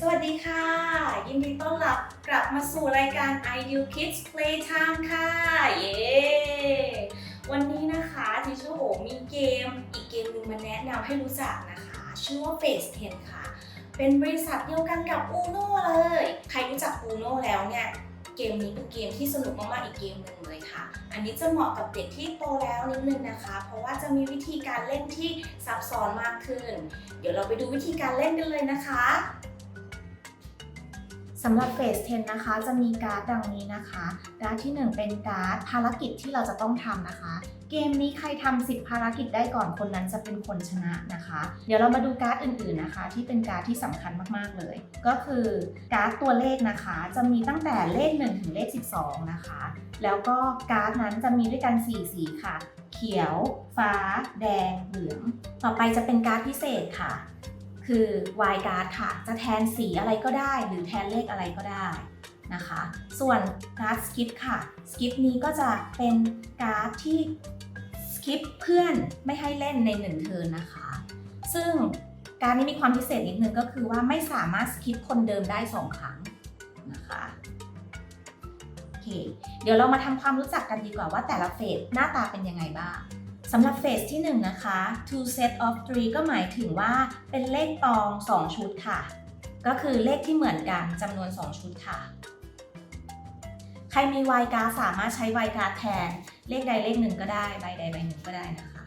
สวัสดีค่ะ ยินดีต้อนรับกลับมาสู่รายการ Ideal Kids Playtime ค่ะ เย้วันนี้นะคะทิชโอมีเกมอีกเกมหนึ่งมาแนะนำให้รู้จักนะคะ ชื่อว่า Face 10 ค่ะ เป็นบริษัทเดียวกันกับ Uno เลย ใครรู้จัก Uno แล้วเนี่ยเกมนี้เป็นเกมที่สนุกมาก ๆ อีกเกมหนึ่งเลยค่ะ อันนี้จะเหมาะกับเด็กที่โตแล้วนิดนึงนะคะ เพราะว่าจะมีวิธีการเล่นที่ซับซ้อนมากขึ้น เดี๋ยวเราไปดูวิธีการเล่นกันเลยนะคะ สำหรับเฟส10นะคะ จะมีการ์ดดังนี้นะคะ การ์ดที่ 1 เป็นการ์ดภารกิจที่เราจะต้องทำนะคะ เกมนี้ใครทำ10 ภารกิจได้ก่อนคนนั้นจะเป็นคนชนะนะคะ เดี๋ยวเรามาดูการ์ดอื่นๆนะคะ ที่เป็นการ์ดที่สำคัญมากๆเลย ก็คือการ์ดตัวเลขนะคะ จะมีตั้งแต่เลข 1 ถึงเลข 12 นะคะ แล้วก็การ์ดนั้นจะมีด้วยกัน4สีค่ะ เขียว ฟ้า แดง เหลือง ต่อไปจะเป็นการ์ดพิเศษค่ะ คือ Y card ค่ะ จะแทนสีอะไรก็ได้ หรือแทนเลขอะไรก็ได้นะคะ ส่วนการ์ด skip ค่ะ skip นี้ก็จะเป็นการ์ดที่ skip เพื่อนไม่ให้เล่นในหนึ่งเทิร์นนะคะ ซึ่งการนี้มีความพิเศษนิดนึงก็คือว่าไม่สามารถ skip คนเดิมได้ 2 ครั้งนะคะโอเคเดี๋ยวเรามาทำความรู้จักกันดีกว่าว่าแต่ละเฟสหน้าตาเป็นยังไงบ้างำหรับเฟสที่1นะคะ two set of three ก็หมายถึงว่าเป็นเลขตอง 2 ชุดค่ะ ก็คือเลขที่เหมือนกันจำนวน 2 ชุดค่ะ ใครมี y การสามารถใช้ y การแทน เลขใดเลขหนึ่งก็ได้ ใบใดใบหนึ่งก็ได้นะคะ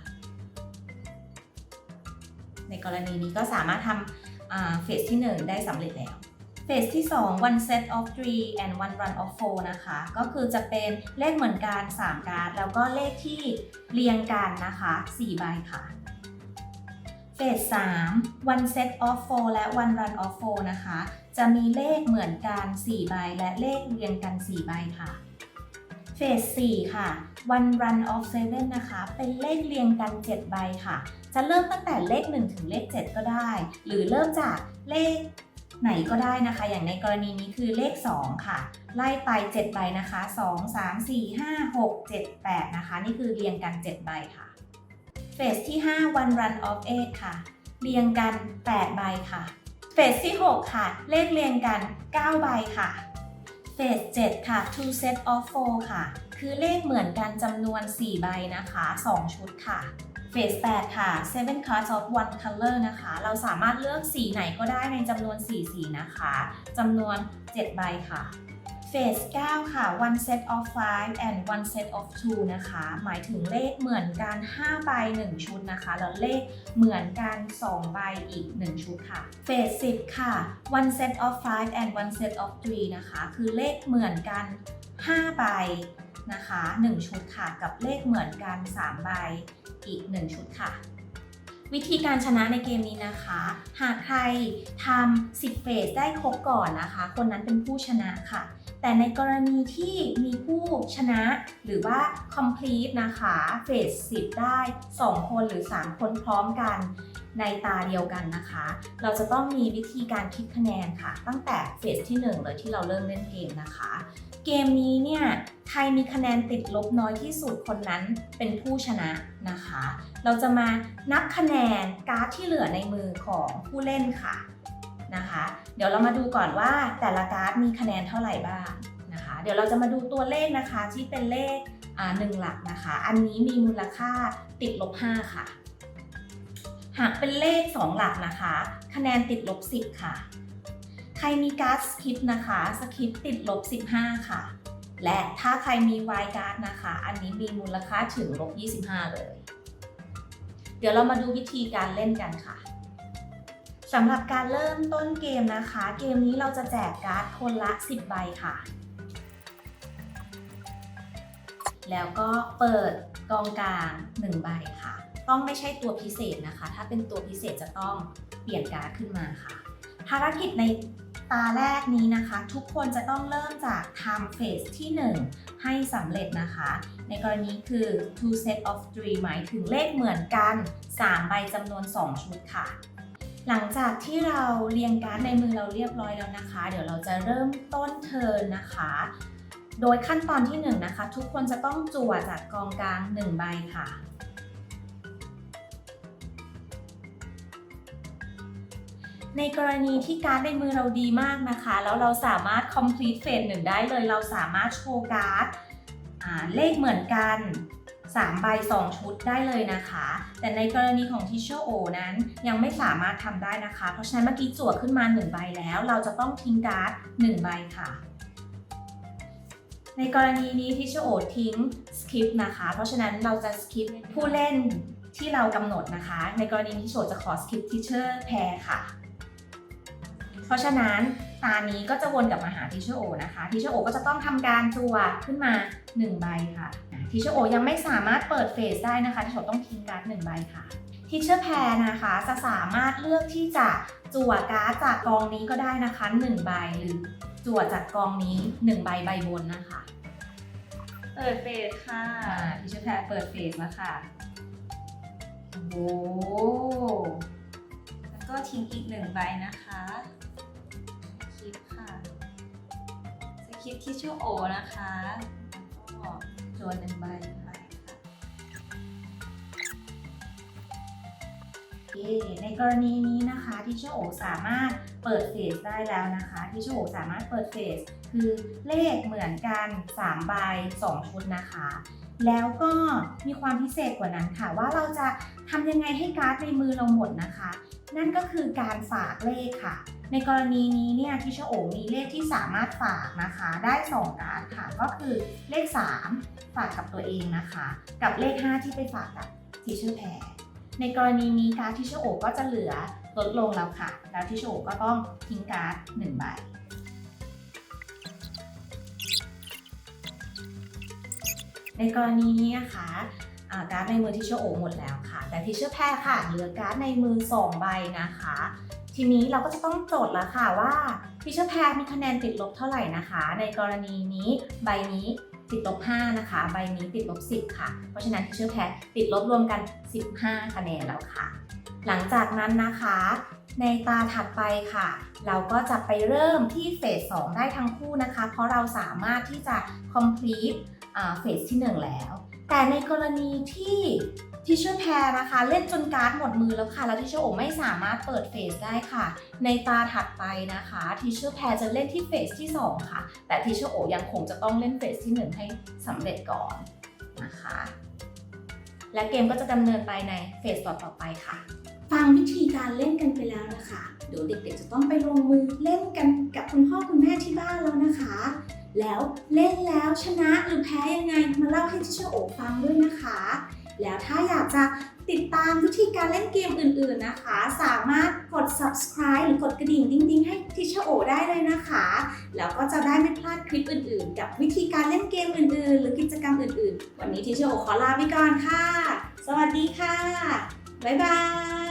ในกรณีนี้ก็สามารถทำเฟสที่ 1 ได้สำเร็จแล้ว เฟสที่ 2 one set of three and one run of four นะคะ ก็คือจะเป็นเลขเหมือนกัน 3 การ์ด แล้วก็เลขที่เรียงกันนะคะ 4 ใบค่ะ เฟส 3 one set of four และ one run of four นะคะ จะมีเลขเหมือนกัน 4 ใบ และเลขเรียงกัน 4 ใบค่ะเฟส 4 ค่ะ one run of seven นะคะ เป็นเลขเรียงกัน 7 ใบค่ะ จะเริ่มตั้งแต่เลข 1 ถึงเลข 7 ก็ได้ หรือเริ่มจากเลข ไหนก็ได้นะคะ อย่างในกรณีนี้คือเลข 2 ค่ะ ไล่ไป7ใบนะคะ 2 3 4 5 6 7 8 นะคะ นี่คือเรียงกัน 7 ใบค่ะ เฟสที่ 5 one run of eight ค่ะ เรียงกัน 8 ใบค่ะ เฟสที่ 6 ค่ะ เลขเรียงกัน 9 ใบค่ะ เฟส 7 ค่ะ two set of four ค่ะ คือเลขเหมือนกันจำนวน 4 ใบนะคะ 2 ชุดค่ะเฟส8ค่ะ seven cards of one color นะคะ เราสามารถเลือกสีไหนก็ได้ในจำนวน 4 สีนะคะจำนวน 7 ใบค่ะเฟส9ค่ะ one set of five and one set of two นะคะ หมายถึงเลขเหมือนกัน 5 ใบ 1 ชุดนะคะ แล้วเลขเหมือนกัน 2 ใบอีก 1 ชุดค่ะเฟส10 ค่ะ one set of five and one set of three นะคะ คือเลขเหมือนกัน 5 ใบ นะคะ 1 ชุดค่ะ กับเลขเหมือนกัน 3 ใบ อีก 1 ชุดค่ะ วิธีการชนะในเกมนี้นะคะ หากใครทำ10เฟสได้ครบก่อนนะคะ คนนั้นเป็นผู้ชนะค่ะ แต่ในกรณีที่มีผู้ชนะหรือว่า complete นะคะเฟส10 ได้ 2 คนหรือ 3 คนพร้อมกัน ในตาเดียวกันนะคะ เราจะต้องมีวิธีการคิดคะแนนค่ะ ตั้งแต่เฟสที่ 1 เลยที่เราเริ่มเล่นเกมนะคะ เกมนี้เนี่ยใครมีคะแนนติดลบน้อยที่สุดคนนั้นเป็นผู้ชนะนะคะ เราจะมานับคะแนนการ์ดที่เหลือในมือของผู้เล่นค่ะนะคะ เดี๋ยวเรามาดูก่อนว่าแต่ละการ์ดมีคะแนนเท่าไหร่บ้างนะคะ เดี๋ยวเราจะมาดูตัวเลขนะคะที่เป็นเลขหนึ่งหลักนะคะ อันนี้มีมูลค่าติดลบ5ค่ะ หากเป็นเลข 2 หลักนะคะ คะแนนติดลบ 10 ค่ะ ใครมีการ์ดสคิปนะคะสคิปติดลบ 15 ค่ะ และถ้าใครมีวายการ์ดนะคะ อันนี้มีมูลค่าถึงลบ 25 เลย เดี๋ยวเรามาดูวิธีการเล่นกันค่ะสำหรับการเริ่มต้นเกมนะคะ เกมนี้เราจะแจกการ์ดคนละ 10 ใบค่ะ แล้วก็เปิดกองกลาง 1 ใบค่ะ ต้องไม่ใช่ตัวพิเศษนะคะ ถ้าเป็นตัวพิเศษจะต้องเปลี่ยนการ์ดขึ้นมาค่ะ ภารกิจในตาแรกนี้นะคะ ทุกคนจะต้องเริ่มจากทำเฟสที่ 1 ให้สำเร็จนะคะ ในกรณีคือ two set of three หมายถึงเลขเหมือนกัน 3 ใบจำนวน 2 ชุดค่ะ หลังจากที่เราเรียงการ์ดในมือเราเรียบร้อยแล้วนะคะ เดี๋ยวเราจะเริ่มต้นเทิร์นนะคะ โดยขั้นตอนที่ 1 นะคะ ทุกคนจะต้องจั่วจากกองกลาง 1 ใบค่ะ ในกรณีที่การ์ดในมือเราดีมากนะคะ แล้วเราสามารถ complete phase หนึ่งได้เลย เราสามารถโชว์การ์ดเลขเหมือนกัน3ใบ2 ชุดได้เลยนะคะ แต่ในกรณีของ Teacher O นั้นยังไม่สามารถทำได้นะคะ เพราะฉะนั้นเมื่อกี้จั่วขึ้นมา 1 ใบแล้ว เราจะต้องทิ้งการ์ด 1 ใบค่ะ ในกรณีนี้ Teacher O ทิ้ง skip นะคะ เพราะฉะนั้นเราจะ skip ผู้เล่นที่เรากำหนดนะคะ ในกรณีที่โชจะขอ skip teacher pair ค่ะ เพราะฉะนั้นตานี้ก็จะวนกลับมาหา Teacher O นะคะ Teacher O ก็จะต้องทำการจั่วขึ้นมา1ใบค่ะ Teacher O ยังไม่สามารถเปิดเฟสได้นะคะ Teacher O ต้องทิ้งการ์ด1ใบค่ะ Teacher pair นะคะจะสามารถเลือกที่จะจั่วการ์ดจากกองนี้ก็ได้นะคะ1ใบหรือจั่วจากกองนี้1ใบใบบนนะคะเปิดเฟสค่ะอ่าทิชชู่แพรเปิดเฟสแล้วค่ะโอ้โหแล้วก็ทิ้งอีกหนึ่งใบนะคะ สคริปที่ชื่อโอนะคะแล้วก็จวนหนึ่งใบใบค่ะในกรณีนี้นะคะทิชชู่โอสามารถเปิดเฟสได้แล้วนะคะทิชชู่โอสามารถเปิดเฟสคือเลขเหมือนกัน3ใบ2ชุดนะคะ แล้วก็มีความพิเศษกว่านั้นค่ะ ว่าเราจะทำยังไงให้การ์ดในมือเราหมดนะคะ นั่นก็คือการฝากเลขค่ะ ในกรณีนี้เนี่ยทิชโอมีเลขที่สามารถฝากนะคะ ได้2การค่ะ ก็คือเลข 3 ฝากกับตัวเองนะคะ กับเลข 5 ที่ไปฝากกับทิชเชอร์แพรในกรณีนี้การทิชโอก็จะเหลือลดลงแล้วค่ะ แล้วทิชโอก็ต้องทิ้งการ์ด1ใบ ในกรณีนี้นะคะการ์ดในมือทิชเชอร์โอหมดแล้วค่ะ แต่ทิชเชอร์แพรค่ะเหลือการ์ดในมือ 2 ใบนะคะ ทีนี้เราก็จะต้องจทย์แล้วค่ะว่าทิชเชอร์แพรมีคะแนนติดลบเท่าไหร่นะคะ ในกรณีนี้ใบนี้ติดลบ 5 นะคะ ใบนี้ติดลบ 10 ค่ะ เพราะฉะนั้นทิชเชอร์แพรติดลบรวมกัน 15 คะแนนแล้วค่ะ หลังจากนั้นนะคะ ในตาถัดไปค่ะ เราก็จะไปเริ่มที่เฟส 2 ได้ทั้งคู่นะคะ เพราะเราสามารถที่จะ complete เฟสที่ 1 แล้ว แต่ในกรณีที่ ทิชชู่แพรนะคะเล่นจนการ์ดหมดมือแล้วค่ะ แล้วทิชชู่โอไม่สามารถเปิดเฟสได้ค่ะ ในตาถัดไปนะคะทิชชู่แพรจะเล่นที่เฟสที่ 2 ค่ะ แต่ทิชชู่โอยังคงจะต้องเล่นเฟสที่ 1 ให้สำเร็จก่อนนะคะ และเกมก็จะดำเนินไปในเฟสต่อๆไปค่ะ ฟังวิธีการเล่นกันไปแล้วนะคะเดี๋ยวเด็กๆจะต้องไปลงมือเล่นกันกับคุณพ่อคุณแม่ที่บ้านแล้วนะคะ แล้วเล่นแล้วชนะหรือแพ้ยังไงมาเล่าให้ทิชเชอร์โอฟังด้วยนะคะ แล้วถ้าอยากจะติดตามวิธีการเล่นเกมอื่นๆนะคะ สามารถกด subscribe หรือกดกระดิ่งดิ้งๆ ให้ทิชเชอร์โอได้เลยนะคะ แล้วก็จะได้ไม่พลาดคลิปอื่นๆ กับวิธีการเล่นเกมอื่นๆ หรือกิจกรรมอื่นๆ วันนี้ทิชเชอร์โอขอลาไปก่อนค่ะ สวัสดีค่ะ บ๊ายบาย